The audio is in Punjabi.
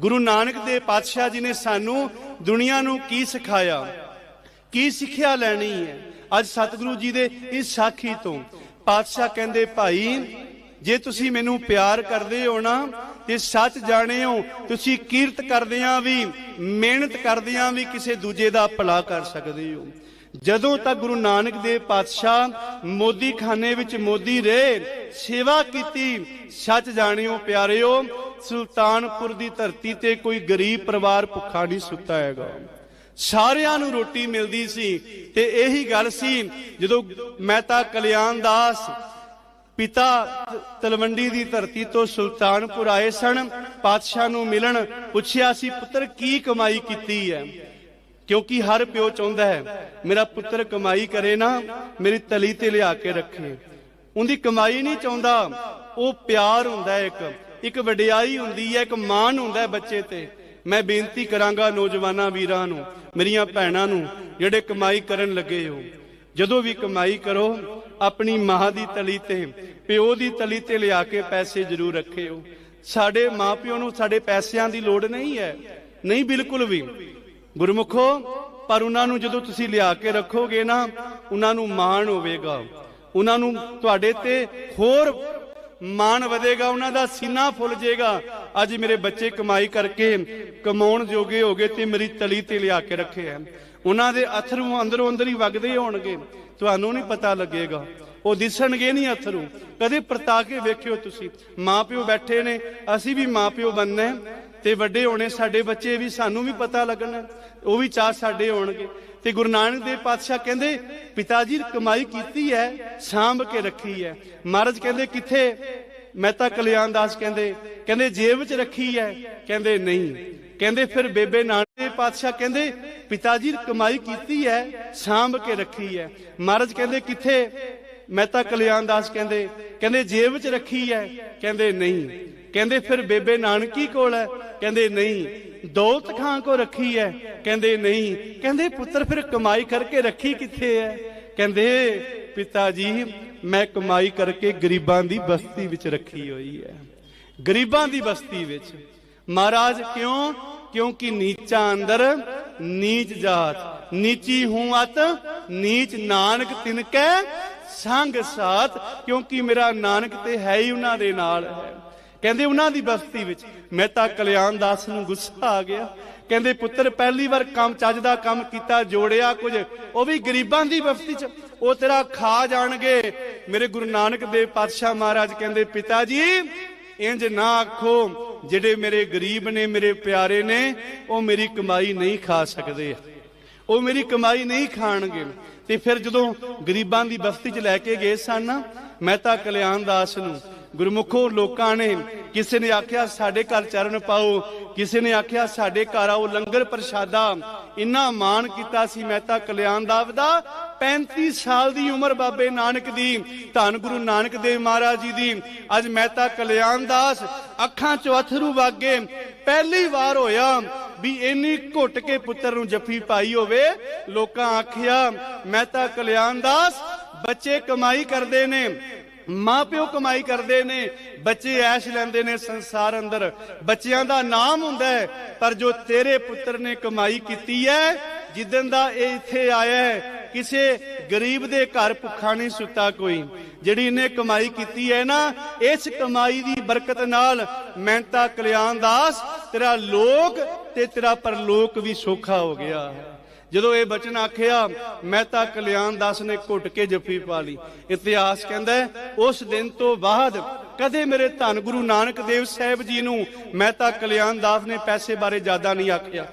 ਗੁਰੂ ਨਾਨਕ ਦੇਵ ਪਾਤਸ਼ਾਹ ਜੀ ਨੇ ਸਾਨੂੰ ਦੁਨੀਆ ਨੂੰ ਕੀ ਸਿਖਾਇਆ? ਕੀ ਸਿੱਖਿਆ ਲੈਣੀ ਹੈ? ਅੱਜ ਸਤਿਗੁਰੂ ਜੀ ਦੇ ਇਸ ਸਾਖੀ ਤੋਂ ਪਾਤਸ਼ਾਹ ਕਹਿੰਦੇ, ਭਾਈ, ਜੇ ਤੁਸੀਂ ਮੈਨੂੰ ਪਿਆਰ ਕਰਦੇ ਹੋ ਨਾ, ਤੇ ਸੱਚ ਹੋ, ਤੁਸੀਂ ਕੀਰਤ ਕਰਦਿਆਂ ਵੀ, ਮਿਹਨਤ ਕਰਦਿਆਂ ਵੀ ਕਿਸੇ ਦੂਜੇ ਦਾ ਭਲਾ ਕਰ ਸਕਦੇ ਹੋ। ਜਦੋਂ ਤੱਕ ਗੁਰੂ ਨਾਨਕ ਦੇਵ ਪਾਤਸ਼ਾਹ ਮੋਦੀ ਖਾਨੇ ਵਿੱਚ ਮੋਦੀ ਰਹੇ, ਸੇਵਾ ਕੀਤੀ, ਸੱਚ ਜਾਣਿਓ ਪਿਆਰਿਓ ਸੁਲਤਾਨਪੁਰ ਦੀ ਧਰਤੀ ਤੇ ਕੋਈ ਗਰੀਬ ਪਰਿਵਾਰ ਭੁੱਖਾ ਨਹੀਂ ਸੁੱਤਾ ਹੈਗਾ। ਸਾਰਿਆਂ ਨੂੰ ਰੋਟੀ ਮਿਲਦੀ ਸੀ ਤੇ ਇਹੀ ਗੱਲ ਸੀ, ਜਦੋਂ ਮਹਿਤਾ ਕਲਿਆਣ ਦਾਸ ਪਿਤਾ ਤਲਵੰਡੀ ਦੀ ਧਰਤੀ ਤੋਂ ਸੁਲਤਾਨਪੁਰ ਆਏ ਸਨ, ਪਾਤਸ਼ਾਹ ਨੂੰ ਮਿਲਣ ਪੁੱਛਿਆ ਸੀ, ਪੁੱਤਰ, ਕੀ ਕਮਾਈ ਕੀਤੀ ਹੈ? ਕਿਉਂਕਿ ਹਰ ਪਿਓ ਚਾਹੁੰਦਾ ਹੈ, ਮੇਰਾ ਪੁੱਤਰ ਕਮਾਈ ਕਰੇ ਨਾ, ਮੇਰੀ ਤਲੀ ਤੇ ਲਿਆ ਕੇ ਰੱਖੇ। ਉਹਦੀ ਕਮਾਈ ਨਹੀਂ ਚਾਹੁੰਦਾ, ਉਹ ਪਿਆਰ ਹੁੰਦਾ ਹੈ ਇੱਕ। ਇੱਕ ਵਡਿਆਈ ਹੁੰਦੀ ਹੈ, ਇੱਕ ਮਾਣ ਹੁੰਦਾ ਬੱਚੇ ਤੇ। ਮੈਂ ਬੇਨਤੀ ਕਰਾਂਗਾ ਨੌਜਵਾਨਾਂ ਵੀਰਾਂ ਨੂੰ, ਮੇਰੀਆਂ ਭੈਣਾਂ ਨੂੰ, ਜਿਹੜੇ ਕਮਾਈ ਕਰਨ ਲੱਗੇ ਹੋ। ਜਦੋਂ ਵੀ ਕਮਾਈ ਕਰੋ, ਆਪਣੀ ਮਾਂ ਦੀ ਤਲੀ ਤੇ, ਪਿਓ ਦੀ ਤਲੀ ਤੇ ਲਿਆ ਕੇ ਪੈਸੇ ਜ਼ਰੂਰ ਰੱਖਿਓ। ਸਾਡੇ ਮਾਪਿਓ ਨੂੰ ਸਾਡੇ ਪੈਸਿਆਂ ਦੀ ਲੋੜ ਨਹੀਂ ਹੈ। ਨਹੀਂ, ਬਿਲਕੁਲ ਵੀ। ਗੁਰਮੁਖੋ, ਪਰ ਉਹਨਾਂ ਨੂੰ ਜਦੋਂ ਤੁਸੀਂ ਲਿਆ ਕੇ ਰੱਖੋਗੇ ਨਾ, ਉਹਨਾਂ ਨੂੰ ਮਾਣ ਹੋਵੇਗਾ। ਉਹਨਾਂ ਨੂੰ ਤੁਹਾਡੇ ਤੇ ਹੋਰ ਮਾਣ ਵਧੇਗਾ, ਉਹਨਾਂ ਦਾ ਸੀਨਾ ਫੁੱਲ ਜਾਏਗਾ। ਅੱਜ ਮੇਰੇ ਬੱਚੇ ਕਮਾਈ ਕਰਕੇ ਕਮਾਉਣ ਜੋਗੇ ਹੋ ਗਏ ਤੇ ਮੇਰੀ ਤਲੀ ਤੇ ਲਿਆ ਕੇ ਰੱਖੇ ਆ ਉਹਨਾਂ ਦੇ ਅਥਰੂ ਅੰਦਰੋਂ ਅੰਦਰ ਹੀ ਵਗਦੇ ਹੋਣਗੇ। ਤੁਹਾਨੂੰ ਨਹੀਂ ਪਤਾ ਲੱਗੇਗਾ। ਉਹ ਦਿਸਣਗੇ ਨਹੀਂ ਅਥਰੂ। ਕਦੇ ਪਰਤਾ ਕੇ ਵੇਖਿਓ ਤੁਸੀਂ। ਮਾਪਿਓ ਬੈਠੇ ਨੇ, ਅਸੀਂ ਵੀ ਮਾਪਿਓ ਬਣਨਾ ਹੈ ਤੇ ਵੱਡੇ ਹੋਣੇ ਸਾਡੇ ਬੱਚੇ ਵੀ ਸਾਨੂੰ ਵੀ ਪਤਾ ਲੱਗਣਾ। ਉਹ ਵੀ ਚਾਹ ਸਾਡੇ ਹੋਣਗੇ। ਤੇ ਗੁਰੂ ਨਾਨਕ ਦੇਵ ਪਾਤਸ਼ਾਹ ਕਹਿੰਦੇ ਪਿਤਾ ਜੀ ਕਮਾਈ ਕੀਤੀ ਹੈ, ਸਾਂਭ ਕੇ ਰੱਖੀ ਹੈ। ਮਹਾਰਾਜ ਕਹਿੰਦੇ, ਕਿੱਥੇ? ਮਹਿਤਾ ਕਲਿਆਣ ਦਾਸ ਕਹਿੰਦੇ ਕਹਿੰਦੇ, ਜੇਬ ਵਿੱਚ ਰੱਖੀ ਹੈ। ਕਹਿੰਦੇ, ਨਹੀਂ। ਕਹਿੰਦੇ, ਫਿਰ ਬੇਬੇ ਨਾਨਕ ਦੇਵ ਪਾਤਸ਼ਾਹ ਕਹਿੰਦੇ ਪਿਤਾ ਜੀ ਕਮਾਈ ਕੀਤੀ ਹੈ, ਸਾਂਭ ਕੇ ਰੱਖੀ ਹੈ। ਮਹਾਰਾਜ ਕਹਿੰਦੇ, ਕਿੱਥੇ? ਮਹਿਤਾ ਕਲਿਆਣ ਦਾਸ ਕਹਿੰਦੇ ਕਹਿੰਦੇ, ਜੇਬ ਵਿੱਚ ਰੱਖੀ ਹੈ। ਕਹਿੰਦੇ, ਨਹੀਂ। ਕਹਿੰਦੇ ਫਿਰ ਬੇਬੇ ਨਾਨਕੀ ਕੋਲ ਹੈ। ਕਹਿੰਦੇ ਨਹੀਂ, ਦੌਲਤ ਖਾਂ ਕੋ ਰੱਖੀ ਹੈ। ਕਹਿੰਦੇ ਨਹੀਂ, ਕਹਿੰਦੇ ਪੁੱਤਰ ਫਿਰ ਕਮਾਈ ਕਰਕੇ ਰੱਖੀ ਕਿੱਥੇ ਹੈ? ਕਹਿੰਦੇ ਪਿਤਾ ਜੀ ਮੈਂ ਕਮਾਈ ਕਰਕੇ ਗਰੀਬਾਂ ਦੀ ਬਸਤੀ ਵਿੱਚ ਰੱਖੀ ਹੋਈ ਹੈ। ਗਰੀਬਾਂ ਦੀ ਬਸਤੀ ਵਿੱਚ। ਮਹਾਰਾਜ, ਕਿਉਂ? ਕਿਉਂਕਿ ਨੀਚਾ ਅੰਦਰ ਨੀਚ ਜਾਤ, ਨੀਚੀ ਹੂੰ ਅਤ, ਨੀਚ ਨਾਨਕ ਤਿਨਕੈ ਸੰਗ ਸਾਥ ਕਿਉਂਕਿ ਮੇਰਾ ਨਾਨਕ ਤੇ ਹੈ ਹੀ ਉਹਨਾਂ ਦੇ ਨਾਲ ਹੈ। ਕਹਿੰਦੇ ਉਹਨਾਂ ਦੀ ਬਸਤੀ ਵਿੱਚ ਮਹਿਤਾ ਕਲਿਆਣ ਦਾਸ ਨੂੰ ਗੁੱਸਾ ਆ ਗਿਆ। ਕਹਿੰਦੇ, ਪੁੱਤਰ, ਪਹਿਲੀ ਵਾਰ ਕੰਮ, ਚੱਜ ਦਾ ਕੰਮ ਕੀਤਾ, ਜੋੜਿਆ ਕੁਝ। ਉਹ ਵੀ ਗਰੀਬਾਂ ਦੀ ਬਸਤੀ ਚ, ਉਹ ਤੇਰਾ ਖਾ ਜਾਣਗੇ। ਮੇਰੇ ਗੁਰੂ ਨਾਨਕ ਦੇਵ ਪਾਤਸ਼ਾਹ ਮਹਾਰਾਜ ਕਹਿੰਦੇ ਪਿਤਾ ਜੀ ਇੰਜ ਨਾ ਆਖੋ, ਜਿਹੜੇ ਮੇਰੇ ਗਰੀਬ ਨੇ, ਮੇਰੇ ਪਿਆਰੇ ਨੇ, ਉਹ ਮੇਰੀ ਕਮਾਈ ਨਹੀਂ ਖਾ ਸਕਦੇ। ਉਹ ਮੇਰੀ ਕਮਾਈ ਨਹੀਂ ਖਾਣਗੇ। ਤੇ ਫਿਰ ਜਦੋਂ ਗਰੀਬਾਂ ਦੀ ਬਸਤੀ 'ਚ ਲੈ ਕੇ ਗਏ ਸਨ ਨਾ ਮਹਿਤਾ ਕਲਿਆਣ ਦਾਸ ਨੂੰ ਗੁਰਮੁਖੋ ਲੋਕਾਂ ਨੇ, ਕਿਸੇ ਨੇ ਆਖਿਆ ਸਾਡੇ ਘਰ ਚਰਨ ਪਾਓ, ਕਿਸੇ ਨੇ ਆਖਿਆ ਸਾਡੇ ਘਰ ਆਓ, ਲੰਗਰ ਪ੍ਰਸ਼ਾਦਾ। ਇੰਨਾ ਮਾਣ ਕੀਤਾ ਸੀ ਮਹਿਤਾ ਕਲਿਆਣ ਦਾਸ ਦਾ 35 ਸਾਲ ਦੀ ਉਮਰ ਬਾਬੇ ਨਾਨਕ ਦੀ। ਧੰਨ ਗੁਰੂ ਨਾਨਕ ਦੇਵ ਮਹਾਰਾਜ ਜੀ ਦੀ। ਅੱਜ ਮਹਿਤਾ ਕਲਿਆਣ ਦਾਸ, ਅੱਖਾਂ ਚ ਅਥਰੂ ਵਾਗੇ। ਪਹਿਲੀ ਵਾਰ ਹੋਇਆ ਵੀ ਇੰਨੀ ਘੁੱਟ ਕੇ ਪੁੱਤਰ ਨੂੰ ਜੱਫੀ ਪਾਈ ਹੋਵੇ। ਲੋਕਾਂ ਆਖਿਆ ਮਹਿਤਾ ਕਲਿਆਣ ਦਾਸ, ਬੱਚੇ ਕਮਾਈ ਕਰਦੇ ਨੇ। ਮਾਪਿਓ ਕਮਾਈ ਕਰਦੇ ਨੇ, ਬੱਚੇ ਐਸ਼ ਲੈਂਦੇ ਨੇ ਸੰਸਾਰ ਅੰਦਰ। ਬੱਚਿਆਂ ਦਾ ਨਾਮ ਹੁੰਦਾ ਹੈ, ਪਰ ਜੋ ਤੇਰੇ ਪੁੱਤਰ ਨੇ ਕਮਾਈ ਕੀਤੀ ਹੈ ਜਿੱਦਨ ਦਾ ਇਹ ਇੱਥੇ ਆਇਆ ਹੈ, ਕਿਸੇ ਗਰੀਬ ਦੇ ਘਰ ਭੁੱਖਾ ਨਹੀਂ ਸੁੱਤਾ ਕੋਈ। ਜਿਹੜੀ ਇਹਨੇ ਕਮਾਈ ਕੀਤੀ ਹੈ ਨਾ, ਇਸ ਕਮਾਈ ਦੀ ਬਰਕਤ ਨਾਲ ਮਹਿੰਤਾ ਕਲਿਆਣ ਦਾਸ, ਤੇਰਾ ਲੋਕ ਤੇ ਤੇਰਾ ਪਰਲੋਕ ਵੀ ਸੌਖਾ ਹੋ ਗਿਆ। ਹੈ ਜਦੋਂ ਇਹ ਬਚਨ ਆਖਿਆ, ਮਹਿਤਾ ਕਲਿਆਣ ਦਾਸ ਨੇ ਘੁੱਟ ਕੇ ਜੱਫੀ ਪਾ ਲਈ। ਇਤਿਹਾਸ ਕਹਿੰਦਾ ਉਸ ਦਿਨ ਤੋਂ ਬਾਅਦ ਕਦੇ ਮੇਰੇ ਧੰਨ ਗੁਰੂ ਨਾਨਕ ਦੇਵ ਸਾਹਿਬ ਜੀ ਨੂੰ ਮਹਿਤਾ ਕਲਿਆਣ ਦਾਸ ਨੇ ਪੈਸੇ ਬਾਰੇ ਜ਼ਿਆਦਾ ਨਹੀਂ ਆਖਿਆ।